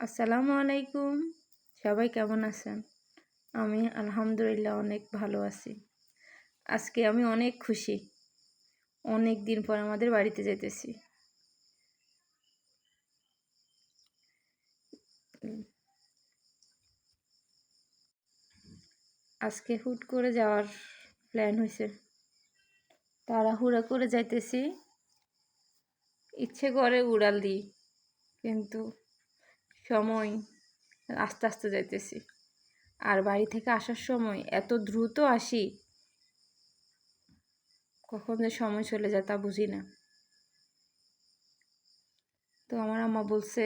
আসসালামু আলাইকুম। সবাই কেমন আছেন? আমি আলহামদুলিল্লাহ অনেক ভালো আছি। আজকে আমি অনেক খুশি। অনেক দিন পর আমাদের বাড়িতে যেতেছি আজকে হুট করে যাওয়ার প্ল্যান হয়েছে তাড়াহুড়া করে যাইতেছি। ইচ্ছে করে উড়াল দিই, কিন্তু সময় আস্তে আস্তে যাইতেছি। আর বাড়ি থেকে আসার সময় এত দ্রুত আসি, কখন যে সময় চলে যায় তা বুঝি না। তো আমার আম্মা বলছে,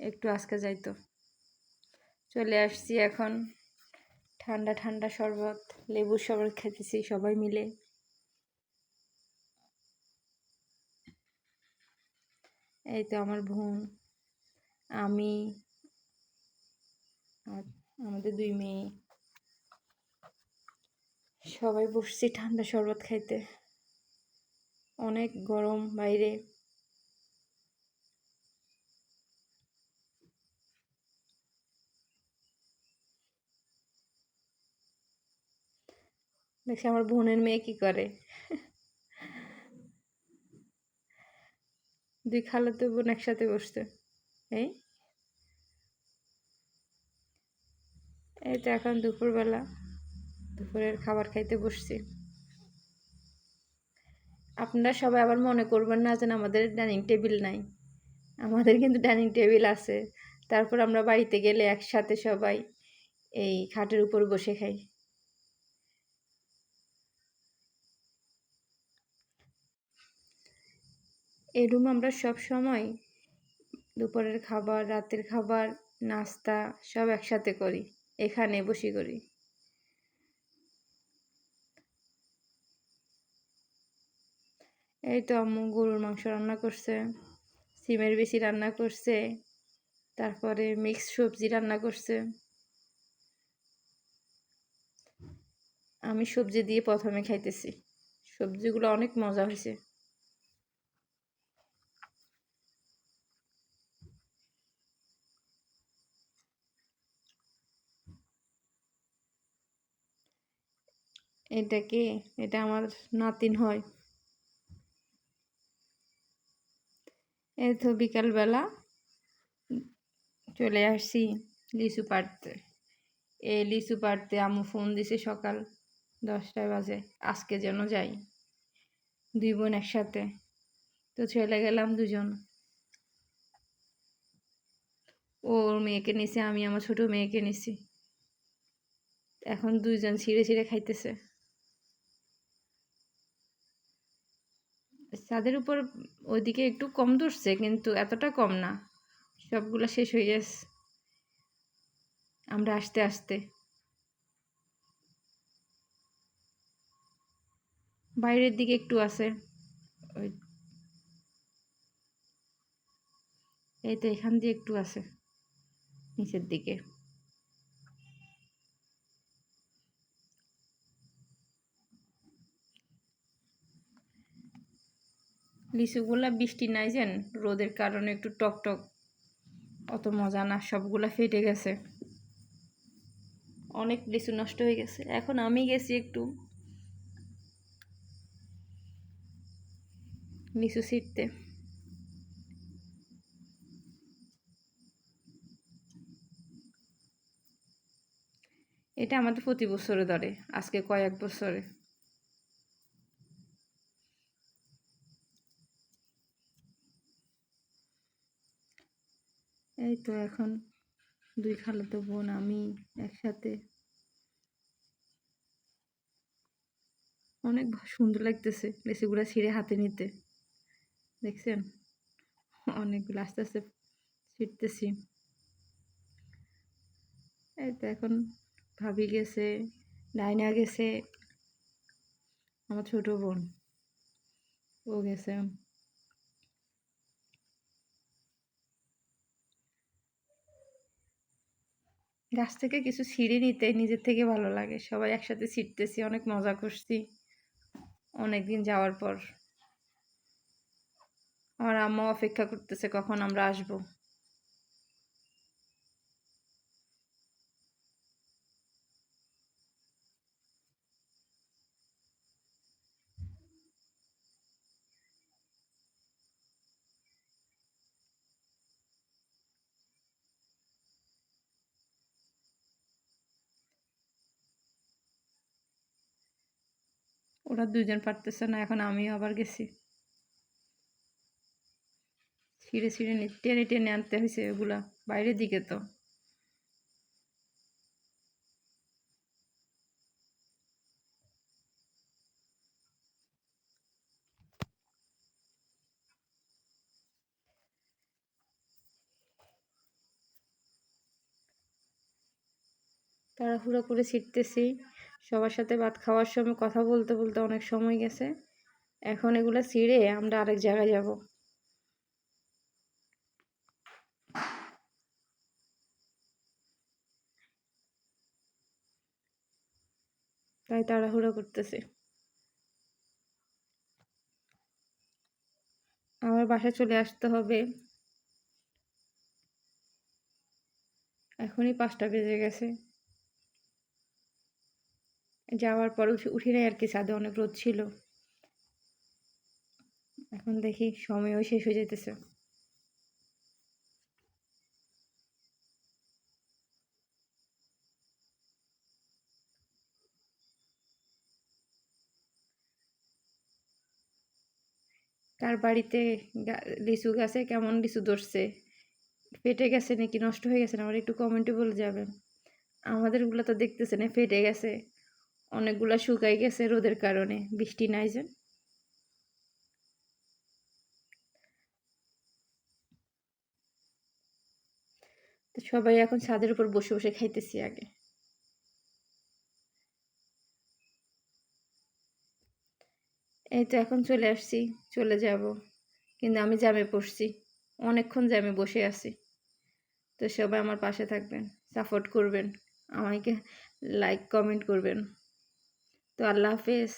একটু আজকে যাইতো। চলে আসছি এখন। ঠান্ডা ঠান্ডা শরবত, লেবুর শরবত খেতেছি সবাই মিলে। এই তো আমার বোন। আমি আমাদের দুই মেয়ে। সবাই বসছি ঠান্ডা শরবত খাইতে। অনেক গরম বাইরে। দেখছি আমার বোনের মেয়ে কি করে। দুই খালাতো বোন একসাথে বসছে। এই এই তো এখন দুপুরবেলা। দুপুরের খাবার খাইতে বসছি। আপনারা সবাই আবার মনে করবেন না যেন আমাদের ডাইনিং টেবিল নাই। আমাদের কিন্তু ডাইনিং টেবিল আছে। তারপর আমরা বাড়িতে গেলে একসাথে সবাই এই খাটের উপর বসে খাই। এই রুম আমরা সব সময় দুপুরের খাবার, রাতের খাবার, নাস্তা সব একসাথে করি। এখানে বসি করি। এই তো আম্মু গরুর মাংস রান্না করছে, সিমের বেশি রান্না করছে, তারপরে মিক্স সবজি রান্না করছে। আমি সবজি দিয়ে প্রথমে খাইতেছি। সবজিগুলো অনেক মজা হয়েছে এটা কে? এটা আমার নাতিন হয়। এই তো বিকালবেলা চলে আসছি লিচু পাড়তে। এই লিচু পাড়তে আমু ফোন দিছে সকাল দশটায় বাজে, আজকে যেন যাই, দুই বোন একসাথে। তো চলে গেলাম দুজন। ওর মেয়েকে নিছে, আমি আমার ছোট মেয়েকে নিছি। এখন দুইজন ছিঁড়ে ছিঁড়ে খাইতেছে। ছাদের উপর ওইদিকে একটু কম ধরছে, কিন্তু এতটা কম না। সবগুলো শেষ হয়ে গেছে। আমরা আসতে আসতে। বাইরের দিকে একটু আছে। ওই এই তো এখান দিয়ে একটু আছে, নিচের দিকে। লিচুগুলা বৃষ্টি নাই যেন, রোদের কারণে একটু টক টক, অত মজা না, সবগুলা ফেটে গেছে। অনেক লিচু নষ্ট হয়ে গেছে। এখন আমি গেছি একটু লিচু ছিটতে। এটা আমাদের প্রতি বছরে ধরে, আজকে কয়েক বছরে। এই তো এখন দুই খালাতো বোন, আমি একসাথে। অনেক সুন্দর লাগতেছে লেসিগুলো ছিঁড়ে হাতে নিতে। দেখছেন? অনেকগুলো আস্তে আস্তে ছিঁড়তেছি। এই তো এখন ভাবি গেছে ডাইনা গেছে, আমার ছোট বোন। ও গেছে। গাছ থেকে কিছু ছিঁড়ে নিতে নিজের থেকে ভালো লাগে। সবাই একসাথে ছিটতেছি অনেক মজা করছি। অনেকদিন যাওয়ার পর। আমার আম্মা অপেক্ষা করতেছে কখন আমরা আসব। ওরা দুজন পারতেছে না, এখন আমিও আবার গেছি। ছিঁড়ে ছিঁড়ে টেনে টেনে আনতে হয়েছে ওগুলা বাইরের দিকে তো। তাড়াহুড়ো করে ছিটতেছি সবার সাথে ভাত খাওয়ার সময় কথা বলতে বলতে অনেক সময় গেছে। এখন এগুলো ছিঁড়ে আমরা আরেক জায়গায় যাব। তাই তাড়াহুড়ো করতেছে। আমার বাসায় চলে আসতে হবে। এখনই পাঁচটা বেজে গেছে। যাওয়ার পর উঠি নাই আর কি ছাদে অনেক রোদ ছিল। এখন দেখি সময়ও শেষ হয়ে যেতেছে কার বাড়িতে লিচু গাছে কেমন লিচু ধরছে? ফেটে গেছে নাকি নষ্ট হয়ে গেছে না? আমার একটু কমেন্টে বলে যাবেন। আমাদেরগুলো তো দেখতেছে না, ফেটে গেছে। অনেকগুলা শুকাই গেছে রোদের কারণে, বৃষ্টি নাই যে তো সবাই এখন ছাদের উপর বসে বসে খাইতেছি আগে। এই তো এখন চলে আসছি, চলে যাব। কিন্তু আমি জ্যামে পড়ছি, অনেকক্ষণ জ্যামে বসে আছি। তো সবাই আমার পাশে থাকবেন, সাপোর্ট করবেন, আমাকে লাইক, কমেন্ট করবেন। তো আল্লাহ হাফেজ